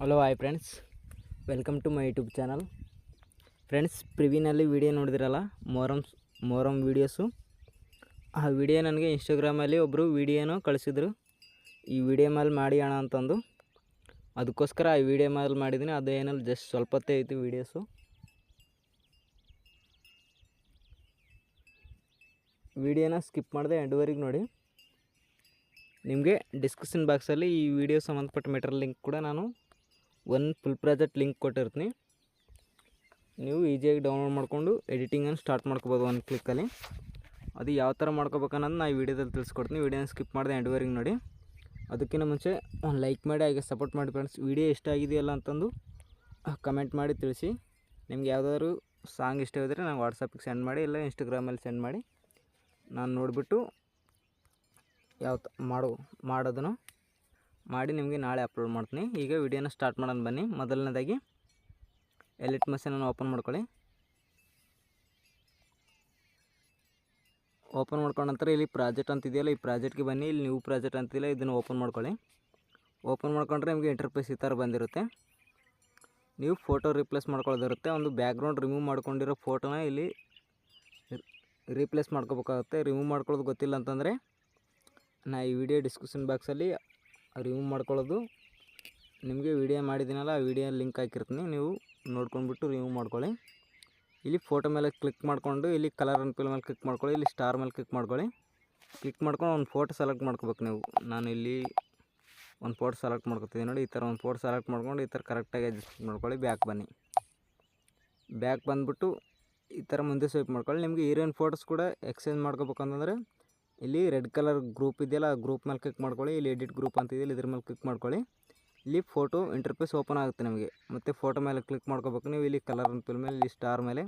Hello hi friends welcome to my YouTube channel friends ಪ್ರಿವಿನಲ್ಲಿ video ನೋಡಿದಿರಲ್ಲ? ಮೊರಮ್ ಮೊರಮ್ videos ಆ ವಿಡಿಯೋ ನನಗೆ ಇನ್ಸ್ಟಾಗ್ರಾಮಲ್ಲಿ ಒಬ್ಬರು ವಿಡಿಯೋನೋ ಕಳಿಸಿದ್ರು. ಈ ವಿಡಿಯೋ ಮೇಲೆ ಮಾಡಿ ಅಣ್ಣ ಅಂತಂದು. ಅದಕ್ಕೋಸ್ಕರ ಆ ವಿಡಿಯೋ ಮೇಲೆ ಮಾಡಿದ್ದೀನಿ ಅದು ಏನಲ್ಲಿ ಜಸ್ಟ್ ಸ್ವಲ್ಪತ್ತೇ ಐತಿ ವೀಡಿಯೋಸು ವಿಡಿಯೋನ ಸ್ಕಿಪ್ ಮಾಡಿದೆ ಎಂಡ್ವರೆಗೆ ನೋಡಿ. ನಿಮಗೆ ಡಿಸ್ಕ್ರಿಪ್ಷನ್ ಬಾಕ್ಸಲ್ಲಿ ಈ ವಿಡಿಯೋ ಸಂಬಂಧಪಟ್ಟ ಮೆಟೀರಿಯಲ್ ಲಿಂಕ್ ಕೂಡ ನಾನು ಒಂದು ಫುಲ್ ಪ್ರಾಜೆಕ್ಟ್ ಲಿಂಕ್ ಕೊಟ್ಟಿರ್ತೀನಿ. ನೀವು ಈಸಿಯಾಗಿ ಡೌನ್ಲೋಡ್ ಮಾಡಿಕೊಂಡು ಎಡಿಟಿಂಗನ್ನು ಸ್ಟಾರ್ಟ್ ಮಾಡ್ಕೋಬೋದು ಒಂದು ಕ್ಲಿಕ್ಕಲ್ಲಿ ಅದು ಯಾವ ಥರ ಮಾಡ್ಕೋಬೇಕನ್ನೋದು ನಾನು ಈ ವಿಡಿಯೋದಲ್ಲಿ ತಿಳಿಸ್ಕೊಡ್ತೀನಿ. ವಿಡಿಯೋನ ಸ್ಕಿಪ್ ಮಾಡಿದೆ ಎಂಡ್ವರೆಗೆ ನೋಡಿ. ಅದಕ್ಕಿಂತ ಮುಂಚೆ ಒಂದು ಲೈಕ್ ಮಾಡಿ, ಹಾಗೆ ಸಪೋರ್ಟ್ ಮಾಡಿ ಫ್ರೆಂಡ್ಸ್ ವಿಡಿಯೋ ಇಷ್ಟ ಆಗಿದೆಯಲ್ಲ ಅಂತಂದು ಕಮೆಂಟ್ ಮಾಡಿ ತಿಳಿಸಿ. ನಿಮ್ಗೆ ಯಾವುದಾದ್ರು ಸಾಂಗ್ ಇಷ್ಟ ಇದ್ದರೆ ನಂಗೆ ವಾಟ್ಸಪ್ಪಿಗೆ ಸೆಂಡ್ ಮಾಡಿ, ಇಲ್ಲ ಇನ್ಸ್ಟಾಗ್ರಾಮಲ್ಲಿ ಸೆಂಡ್ ಮಾಡಿ. ನಾನು ನೋಡಿಬಿಟ್ಟು ಯಾವ ತ ಮಾಡೋ ಮಾಡೋದನ್ನು ಮಾಡಿ ನಿಮಗೆ ನಾಳೆ ಅಪ್ಲೋಡ್ ಮಾಡ್ತೀನಿ. ಈಗ ವಿಡಿಯೋನ ಸ್ಟಾರ್ಟ್ ಮಾಡೋಣ ಬನ್ನಿ. ಮೊದಲನೇದಾಗಿ ಎಲಿಟ್ ಮಷೀನನ್ನು ಓಪನ್ ಮಾಡ್ಕೊಳ್ಳಿ. ಓಪನ್ ಮಾಡ್ಕೊಂಡ ನಂತರ ಇಲ್ಲಿ ಪ್ರಾಜೆಕ್ಟ್ ಅಂತಿದೆಯಲ್ಲ ಈ ಪ್ರಾಜೆಕ್ಟ್ಗೆ ಬನ್ನಿ. ಇಲ್ಲಿ ನ್ಯೂ ಪ್ರಾಜೆಕ್ಟ್ ಅಂತಿಲ್ಲ ಇದನ್ನು ಓಪನ್ ಮಾಡ್ಕೊಳ್ಳಿ. ಓಪನ್ ಮಾಡ್ಕೊಂಡ್ರೆ ನಿಮಗೆ ಇಂಟರ್ಫೇಸ್ ಈ ಥರ ಬಂದಿರುತ್ತೆ. ನೀವು ಫೋಟೋ ರಿಪ್ಲೇಸ್ ಮಾಡ್ಕೊಳ್ಳೋದಿರುತ್ತೆ. ಒಂದು ಬ್ಯಾಕ್ಗ್ರೌಂಡ್ ರಿಮೂವ್ ಮಾಡ್ಕೊಂಡಿರೋ ಫೋಟೋನ ಇಲ್ಲಿ ರೀಪ್ಲೇಸ್ ಮಾಡ್ಕೋಬೇಕಾಗುತ್ತೆ. ರಿಮೂವ್ ಮಾಡ್ಕೊಳ್ಳೋದು ಗೊತ್ತಿಲ್ಲ ಅಂತಂದರೆ ನಾ ಈ ವಿಡಿಯೋ ಡಿಸ್ಕ್ರಿಪ್ಷನ್ ಬಾಕ್ಸಲ್ಲಿ ರಿಮೂವ್ ಮಾಡ್ಕೊಳ್ಳೋದು. ನಿಮಗೆ ವಿಡಿಯೋ ಮಾಡಿದ್ದೀನಲ್ಲ, ಆ ವಿಡಿಯೋ ಲಿಂಕ್ ಹಾಕಿರ್ತೀನಿ. ನೀವು ನೋಡ್ಕೊಂಡ್ಬಿಟ್ಟು ರಿಮೂವ್ ಮಾಡ್ಕೊಳ್ಳಿ. ಇಲ್ಲಿ ಫೋಟೋ ಮೇಲೆ ಕ್ಲಿಕ್ ಮಾಡಿಕೊಂಡು, ಇಲ್ಲಿ ಕಲರ್ ಅನ್ಪಿಲ್ ಮೇಲೆ ಕ್ಲಿಕ್ ಮಾಡ್ಕೊಳ್ಳಿ, ಇಲ್ಲಿ ಸ್ಟಾರ್ ಮೇಲೆ ಕ್ಲಿಕ್ ಮಾಡ್ಕೊಳ್ಳಿ. ಕ್ಲಿಕ್ ಮಾಡ್ಕೊಂಡು ಒಂದು ಫೋಟೋ ಸೆಲೆಕ್ಟ್ ಮಾಡ್ಕೋಬೇಕು ನೀವು. ನಾನು ಇಲ್ಲಿ ಒಂದು ಫೋಟೋ ಸೆಲೆಕ್ಟ್ ಮಾಡ್ಕೊತಿದ್ದೀನಿ ನೋಡಿ, ಈ ಥರ ಒಂದು ಫೋಟೋ ಸೆಲೆಕ್ಟ್ ಮಾಡ್ಕೊಂಡು, ಈ ಥರ ಕರೆಕ್ಟಾಗಿ ಅಡ್ಜಸ್ಟ್ ಮಾಡ್ಕೊಳ್ಳಿ. ಬ್ಯಾಕ್ ಬನ್ನಿ. ಬ್ಯಾಕ್ ಬಂದುಬಿಟ್ಟು ಈ ಥರ ಮುಂದೆ ಸ್ವೈಪ್ ಮಾಡ್ಕೊಳ್ಳಿ. ನಿಮಗೆ ಹೀರೋಯಿನ್ ಫೋಟೋಸ್ ಕೂಡ ಎಕ್ಸ್ಚೇಂಜ್ ಮಾಡ್ಕೋಬೇಕಂತಂದ್ರೆ ಇಲ್ಲಿ ರೆಡ್ ಕಲರ್ ಗ್ರೂಪ್ ಇದೆಯಲ್ಲ, ಆ ಗ್ರೂಪ್ ಮೇಲೆ ಕ್ಲಿಕ್ ಮಾಡ್ಕೊಳ್ಳಿ. ಇಲ್ಲಿ ಎಡಿಟ್ ಗ್ರೂಪ್ ಅಂತ ಇದೆಯಲ್ಲ ಇದ್ರ ಮೇಲೆ ಕ್ಲಿಕ್ ಮಾಡ್ಕೊಳ್ಳಿ. ಇಲ್ಲಿ ಫೋಟೋ ಇಂಟರ್ಫೇಸ್ ಓಪನ್ ಆಗುತ್ತೆ ನಿಮಗೆ. ಮತ್ತು ಫೋಟೋ ಮೇಲೆ ಕ್ಲಿಕ್ ಮಾಡ್ಕೋಬೇಕು ನೀವು. ಇಲ್ಲಿ ಕಲರ್ ಅಂತ ಮೇಲೆ, ಇಲ್ಲಿ ಸ್ಟಾರ್ ಮೇಲೆ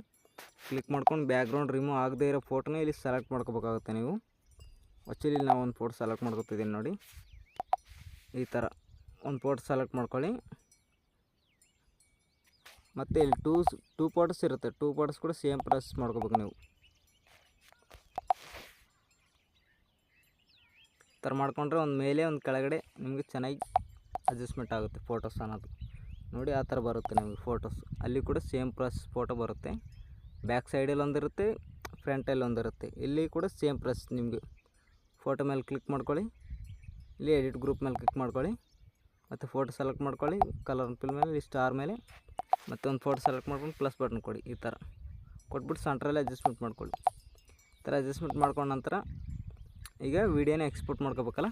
ಕ್ಲಿಕ್ ಮಾಡ್ಕೊಂಡು ಬ್ಯಾಕ್ಗ್ರೌಂಡ್ ರಿಮೂವ್ ಆಗದೇ ಇರೋ ಫೋಟೋನ ಇಲ್ಲಿ ಸೆಲೆಕ್ಟ್ ಮಾಡ್ಕೋಬೇಕಾಗುತ್ತೆ ನೀವು. ಆ್ಯಕ್ಚುಲಿ ನಾವು ಒಂದು ಫೋಟೋ ಸೆಲೆಕ್ಟ್ ಮಾಡ್ಕೊತಿದ್ದೀನಿ ನೋಡಿ. ಈ ಥರ ಒಂದು ಫೋಟೋ ಸೆಲೆಕ್ಟ್ ಮಾಡ್ಕೊಳ್ಳಿ. ಮತ್ತು ಇಲ್ಲಿ ಟೂ ಟೂ ಪಾರ್ಟ್ಸ್ ಇರುತ್ತೆ. ಟೂ ಪಾರ್ಟ್ಸ್ ಕೂಡ ಸೇಮ್ ಪ್ರೆಸ್ ಮಾಡ್ಕೋಬೇಕು ನೀವು. ಥರ ಮಾಡ್ಕೊಂಡ್ರೆ ಒಂದು ಮೇಲೆ, ಒಂದು ಕೆಳಗಡೆ ನಿಮಗೆ ಚೆನ್ನಾಗಿ ಅಡ್ಜಸ್ಟ್ಮೆಂಟ್ ಆಗುತ್ತೆ ಫೋಟೋಸ್ ಅನ್ನೋದು. ನೋಡಿ ಆ ಥರ ಬರುತ್ತೆ ನಿಮಗೆ ಫೋಟೋಸ್ ಅಲ್ಲಿ ಕೂಡ ಸೇಮ್ ಪ್ರೆಸ್ ಫೋಟೋ ಬರುತ್ತೆ. ಬ್ಯಾಕ್ ಸೈಡಲ್ಲಿ ಒಂದಿರುತ್ತೆ ಫ್ರಂಟಲ್ಲಿ ಒಂದಿರುತ್ತೆ ಇಲ್ಲಿ ಕೂಡ ಸೇಮ್ ಪ್ರೆಸ್ ನಿಮಗೆ. ಫೋಟೋ ಮೇಲೆ ಕ್ಲಿಕ್ ಮಾಡ್ಕೊಳ್ಳಿ. ಇಲ್ಲಿ ಎಡಿಟ್ ಗ್ರೂಪ್ ಮೇಲೆ ಕ್ಲಿಕ್ ಮಾಡ್ಕೊಳ್ಳಿ. ಮತ್ತು ಫೋಟೋ ಸೆಲೆಕ್ಟ್ ಮಾಡ್ಕೊಳ್ಳಿ ಕಲರ್ ಪಿಲ್ ಮೇಲೆ ಸ್ಟಾರ್ ಮೇಲೆ, ಮತ್ತು ಒಂದು ಫೋಟೋ ಸೆಲೆಕ್ಟ್ ಮಾಡ್ಕೊಂಡು ಪ್ಲಸ್ ಬಟನ್ ಕೊಡಿ, ಈ ಥರ ಕೊಟ್ಬಿಟ್ಟು ಸೆಂಟ್ರಲ್ಲಿ ಅಡ್ಜಸ್ಟ್ಮೆಂಟ್ ಮಾಡ್ಕೊಳ್ಳಿ. ಈ ಥರ ಅಡ್ಜಸ್ಟ್ಮೆಂಟ್ ಮಾಡ್ಕೊಂಡ ನಂತರ ಈಗ ವಿಡಿಯೋನ ಎಕ್ಸ್ಪೋರ್ಟ್ ಮಾಡ್ಕೋಬೇಕಲ್ಲ?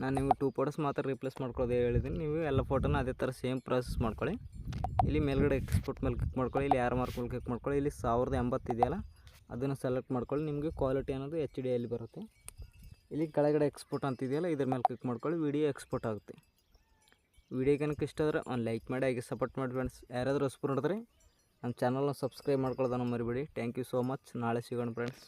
ನಾನು ನಿಮಗೆ ಟೂ ಫೋಟೋಸ್ ಮಾತ್ರ ರಿಪ್ಲೇಸ್ ಮಾಡ್ಕೊಳ್ಳೋದು ಹೇಳಿದ್ದೀನಿ ನೀವು ಎಲ್ಲ ಫೋಟೋನ ಅದೇ ಥರ ಸೇಮ್ ಪ್ರಾಸೆಸ್ ಮಾಡ್ಕೊಳ್ಳಿ. ಇಲ್ಲಿ ಮೇಲ್ಗಡೆ ಎಕ್ಸ್ಪೋರ್ಟ್ ಮೇಲೆ ಕ್ಲಿಕ್ ಮಾಡ್ಕೊಳ್ಳಿ, ಇಲ್ಲಿ ಯಾರು ಮಾರ್ಕ್ ಮೇಲೆ ಕ್ಲಿಕ್ ಮಾಡ್ಕೊಳ್ಳಿ. ಇಲ್ಲಿ ಸಾವಿರದ ಎಂಬತ್ತು ಇದೆಯಲ್ಲ, ಅದನ್ನು ಸೆಲೆಕ್ಟ್ ಮಾಡ್ಕೊಳ್ಳಿ. ನಿಮಗೆ ಕ್ವಾಲಿಟಿ ಅನ್ನೋದು ಎಚ್ ಡಿ ಅಲ್ಲಿ ಬರುತ್ತೆ. ಇಲ್ಲಿ ಕೆಳಗಡೆ ಎಕ್ಸ್ಪೋರ್ಟ್ ಅಂತಿದೆಯಲ್ಲ ಇದ್ರ ಮೇಲೆ ಕ್ಲಿಕ್ ಮಾಡ್ಕೊಳ್ಳಿ ವಿಡಿಯೋ ಎಕ್ಸ್ಪೋರ್ಟ್ ಆಗುತ್ತೆ. ವಿಡಿಯೋ ಕನಕ ಇಷ್ಟ ಆದರೆ ಒಂದು ಲೈಕ್ ಮಾಡಿ, ಹಾಗೆ ಸಪೋರ್ಟ್ ಮಾಡಿ ಫ್ರೆಂಡ್ಸ್ ಯಾರಾದರೂ ಹೊಸಬರು ನೋಡಿದ್ರೆ, ನಮ್ಮ ಚಾನಲ್ನ ಸಬ್ಸ್ಕ್ರೈಬ್ ಮಾಡ್ಕೊಳ್ಳೋದನ್ನು ಮರಿಬೇಡಿ. ಥ್ಯಾಂಕ್ ಯು ಸೋ ಮಚ್ ನಾಳೆ ಸಿಗೋಣ ಫ್ರೆಂಡ್ಸ್